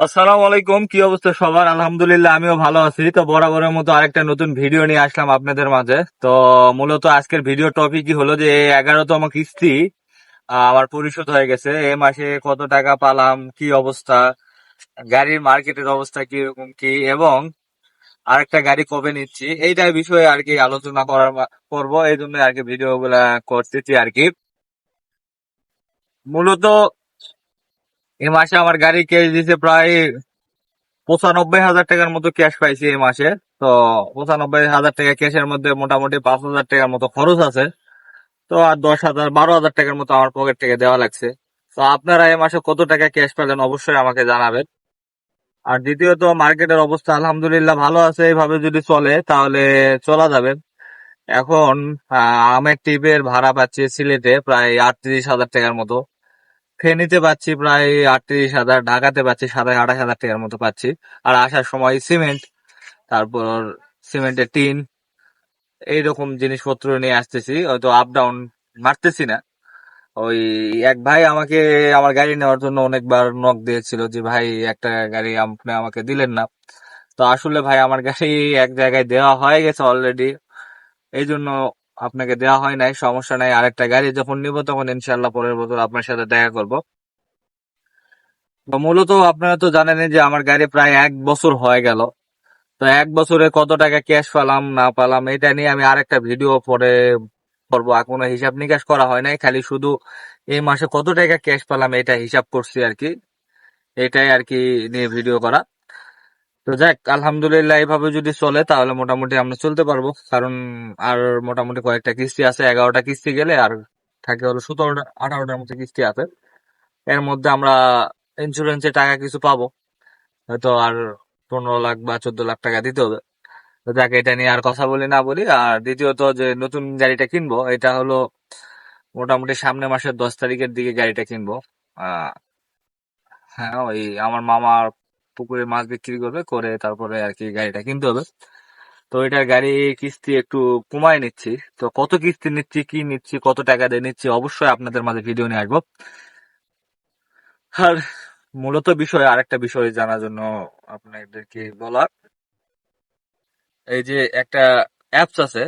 আসসালামু আলাইকুম, কি অবস্থা সবার? আলহামদুলিল্লাহ, আমিও ভালো আছি। তো বরাবরের মতো আরেকটা নতুন ভিডিও নিয়ে আসলাম আপনাদের মাঝে। তো মূলত আজকের ভিডিও টপিকই হলো যে এগারোতম কিস্তি আমার পরিশোধ হয়ে গেছে। এ মাসে কত টাকা পালাম, কি অবস্থা, গাড়ির মার্কেটের অবস্থা কি রকম কি, এবং আরেকটা গাড়ি কবে নিচ্ছি, এইটার বিষয়ে আর কি আলোচনা করার করব। এই জন্য আর কি ভিডিও গুলা করতেছি আর কি। মূলত এ মাসে আমার গাড়ি ক্যাশ দিছে প্রায় পঁচানব্বই হাজার টাকার মতো ক্যাশ পাইছি এই মাসে। তো পঁচানব্বই হাজার টাকা ক্যাশের মধ্যে মোটামুটি পাঁচ হাজার টাকার মতো খরচ আছে। তো আর দশ হাজার, বারো হাজার টাকার মতো আমার পকেট থেকে দেওয়া লাগছে। তো আপনারা এই মাসে কত টাকা ক্যাশ পেলেন অবশ্যই আমাকে জানাবেন। আর দ্বিতীয়ত, মার্কেটের অবস্থা আলহামদুলিল্লাহ ভালো আছে, এইভাবে যদি চলে তাহলে চলা যাবে। এখন আমের টিপের ভাড়া পাচ্ছি সিলেটে প্রায় আটত্রিশ হাজার টাকার মতো। ফেনীতে পাচ্ছি প্রায় আটত্রিশ হাজার, ঢাকাতে পাচ্ছি সাড়ে আঠাশ হাজার টাকার মতো পাচ্ছি। আর আসার সময় সিমেন্ট, তারপর সিমেন্টের টিন, এইরকম জিনিসপত্র নিয়ে আসতেছি। হয়তো আপ ডাউন মারতেছি না। ওই এক ভাই আমাকে, আমার গাড়ি নেওয়ার জন্য অনেকবার নক দিয়েছিল যে, ভাই, একটা গাড়ি আপনি আমাকে দিলেন না। তো আসলে ভাই, আমার গাড়ি এক জায়গায় দেওয়া হয়ে গেছে অলরেডি এই জন্য আপনাকে দেওয়া হয় নাই, সমস্যা নাই। আরেকটা গাড়ি যখন নিব তখন ইনশাল্লাহ পরের বছর আপনার সাথে দেখা করব। মূলত আপনারা তো জানেনই যে আমার গাড়ি প্রায় এক বছর হয়ে গেল। তো এক বছরে কত টাকা ক্যাশ পালাম, না পালাম, এটা নিয়ে আমি আরেকটা ভিডিও পরে করব। আর কোনো হিসাব নিকাশ করা হয় নাই, খালি শুধু এই মাসে কত টাকা ক্যাশ পালাম, এটা হিসাব করছি আর কি। এটাই আর কি নিয়ে ভিডিও করা। তো যাক, আলহামদুলিল্লাহ এইভাবে যদি চলে, তাহলে মোটামুটি আমরা চলতে পারব। কারণ আর মোটামুটি কয়েকটা কিস্তি আছে, এগারোটা কিস্তি গেলে আর থাকে হলো সতেরোটা, আঠারোটার মতো কিস্তি আছে। এর মধ্যে আমরা ইন্স্যুরেন্সের টাকা কিছু পাবো। হয়তো আর পনেরো লাখ বা চোদ্দ লাখ টাকা দিতে হবে। তো যাক, এটা নিয়ে আর কথা বলি না বলি। আর দ্বিতীয়ত যে নতুন গাড়িটা কিনবো, এটা হলো মোটামুটি সামনের মাসের দশ তারিখের দিকে গাড়িটা কিনবো। হ্যাঁ ওই আমার মামার পুকুরে মাছ বিক্রি করবে, করে তারপরে আর কি গাড়িটা কিনতে হবে। তো এটার গাড়ি কিস্তি একটু কমায় নিচ্ছি। তো কত কিস্তি নিচ্ছি, কি নিচ্ছি, কত টাকা দিয়ে নিচ্ছি, অবশ্যই আপনাদের মাঝে ভিডিও নিয়ে আসব। আর মূলত বিষয়, আরেকটা বিষয় জানার জন্য আপনাদেরকে বলা, এই যে একটা অ্যাপস আছে।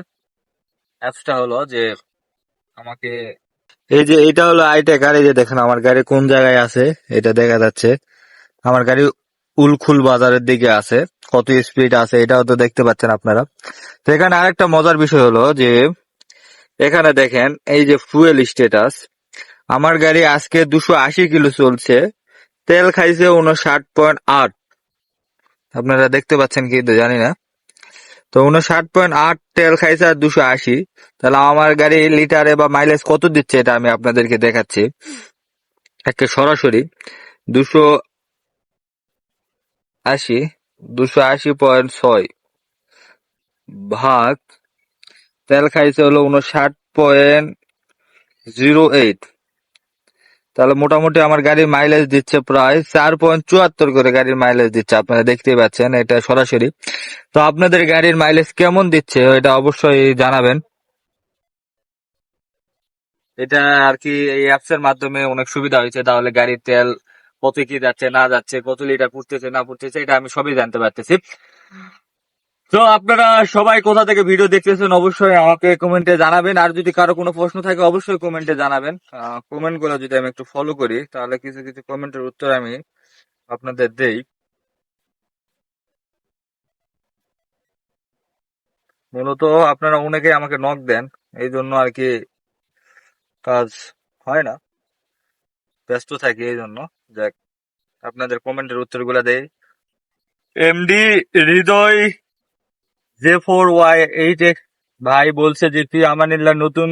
অ্যাপসটা হলো যে আমাকে, এই যে এটা হলো আইটা গাড়ি যে দেখেন, আমার গাড়ি কোন জায়গায় আছে, এটা দেখা যাচ্ছে। আমার গাড়ি উলখুল বাজারের দিকে আছে। কত স্পিড আছে এটাও তো দেখতে পাচ্ছেন আপনারা। তো এখানে আরেকটা মজার বিষয় হলো যে, এখানে দেখেন এই যে ফুয়েল স্ট্যাটাস আমার গাড়ি আজকে দুশো আশি কিলো চলছে, তেল খাইছে উনষাট পয়েন্ট আট। আপনারা দেখতে পাচ্ছেন কি জানি না। তো উনষাট পয়েন্ট আট তেল খাইছে আর দুশো আশি। তাহলে আমার গাড়ি লিটারে বা মাইলেজ কত দিচ্ছে এটা আমি আপনাদেরকে দেখাচ্ছি। একটা সরাসরি দুশো আশি, দুশো আশি পয়েন্ট ছয়। ভাগ তেল খাইছে হলো উনষাট পয়েন্ট জিরো এইট তাহলে মোটামুটি আমার গাড়ির মাইলেজ দিচ্ছে প্রায় চার পয়েন্ট চুয়াত্তর করে গাড়ির মাইলেজ দিচ্ছে, আপনারা দেখতেই পাচ্ছেন, এটা সরাসরি। তো আপনাদের গাড়ির মাইলেজ কেমন দিচ্ছে, এটা অবশ্যই জানাবেন। এটা আর কি এই অ্যাপসের মাধ্যমে অনেক সুবিধা হয়েছে, তাহলে গাড়ির তেল কত কি যাচ্ছে, না যাচ্ছে, কত লিটার পুড়তেছে, না পুড়তেছে, এটা আমি সবই জানতে পারতেছি। তো আপনারা সবাই কোথা থেকে ভিডিও দেখতেছেন, অবশ্যই আমাকে কমেন্টে জানাবেন। আর যদি কারও কোনো প্রশ্ন থাকে, অবশ্যই কমেন্টে জানাবেন। কমেন্টগুলো যদি আমি একটু ফলো করি, তাহলে কিছু কিছু কমেন্টের উত্তর আমি আপনাদের দেই। মূলত আপনারা অনেকেই আমাকে নক দেন এই জন্য আর কি কাজ হয় না। ব্যস্ত থাকি, এই জন্য। যাক, আপনাদের কমেন্টের উত্তরগুলো দেই। MD Hridoy J four Y eight X ভাই বলছে যে তুই আমানিল্লাহ নতুন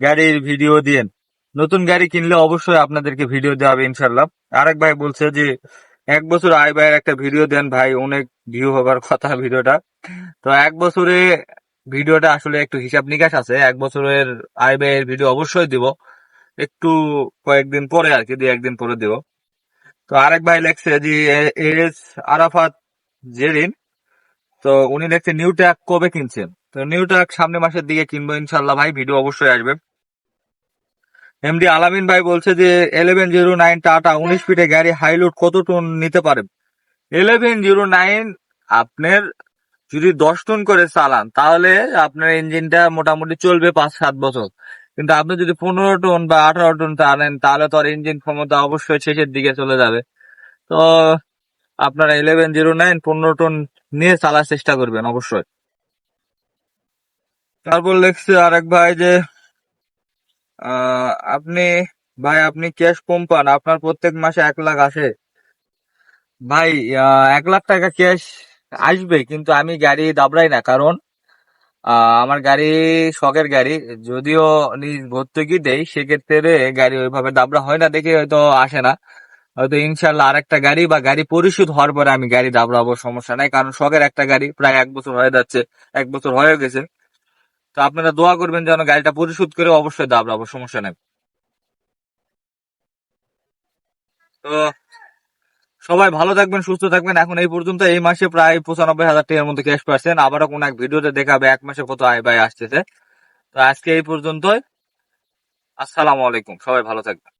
গাড়ির ভিডিও দিয়েন। নতুন গাড়ি কিনলে অবশ্যই আপনাদেরকে ভিডিও দেওয়া হবে ইনশাল্লাহ আরেক ভাই বলছে যে, এক বছর আই ভাইয়ের একটা ভিডিও দেন ভাই, অনেক ভিউ হবার কথা ভিডিওটা। তো এক বছরে ভিডিওটা আসলে একটু হিসাব নিকাশ আছে, এক বছরের আই ব্যয়ের ভিডিও অবশ্যই দিব। একটু কয়েকদিন পরে আর কি, দুই একদিন পরে দিব। তো আরেক ভাই লেখছে যে এস আরাফাত জেরিন, তো উনি লেখছে নিউ ট্যাক কবে কিনছেন? তো নিউ ট্যাক সামনের মাসের দিকে কিনবো ইনশাল্লাহ ভাই, ভিডিও অবশ্যই আসবে। এমডি আলামিন ভাই বলছে যে ইলেভেন জিরো নাইন টাটা, উনিশ ফিটে গাড়ি হাইলোড কত টন নিতে পারে? ইলেভেন জিরো নাইন আপনার যদি দশ টন করে চালান, তাহলে আপনার ইঞ্জিনটা মোটামুটি চলবে পাঁচ সাত বছর। কিন্তু আপনি যদি পনেরো টন বা আঠারো টন টানেন তাহলে তো আর ইঞ্জিন ক্ষমতা অবশ্যই শেষের দিকে চলে যাবে। তো আপনারা ইলেভেন জিরো নাইন পনেরো টন নিয়ে চালার চেষ্টা করবেন অবশ্যই। তারপর লিখছে আরেক ভাই যে আপনি, ভাই আপনি ক্যাশ কম পান, আপনার প্রত্যেক মাসে এক লাখ আসে। ভাই এক লাখ টাকা ক্যাশ আসবে, কিন্তু আমি গাড়ি দাবড়াই না, কারণ আমার গাড়ি শখের গাড়ি। যদিও নিজ ভর্তুকি দেই, সেক্ষেত্রে গাড়ি ওইভাবে দাবড়া হয় না, দেখে হয়তো আসে না। হয়তো ইনশাল্লাহ আর একটা গাড়ি বা গাড়ি পরিশোধ হওয়ার পরে আমি গাড়ি দাবড়াবো, সমস্যা নাই। কারণ শখের একটা গাড়ি প্রায় এক বছর হয়ে যাচ্ছে, এক বছর হয়ে গেছে। তো আপনারা দোয়া করবেন যেন গাড়িটা পরিশোধ করে অবশ্যই দাবড়াবো, সমস্যা নাই। তো সবাই ভালো থাকবেন, সুস্থ থাকবেন। এখন এই পর্যন্ত, এই মাসে প্রায় পঁচানব্বই হাজার টাকার মতো ক্যাশ পাচ্ছেন আবারও কোন এক ভিডিওতে দেখাবে, এক মাসে কত আয় ব্যয় আসতেছে তো আজকে এই পর্যন্তই। আসসালামু আলাইকুম। সবাই ভালো থাকবেন।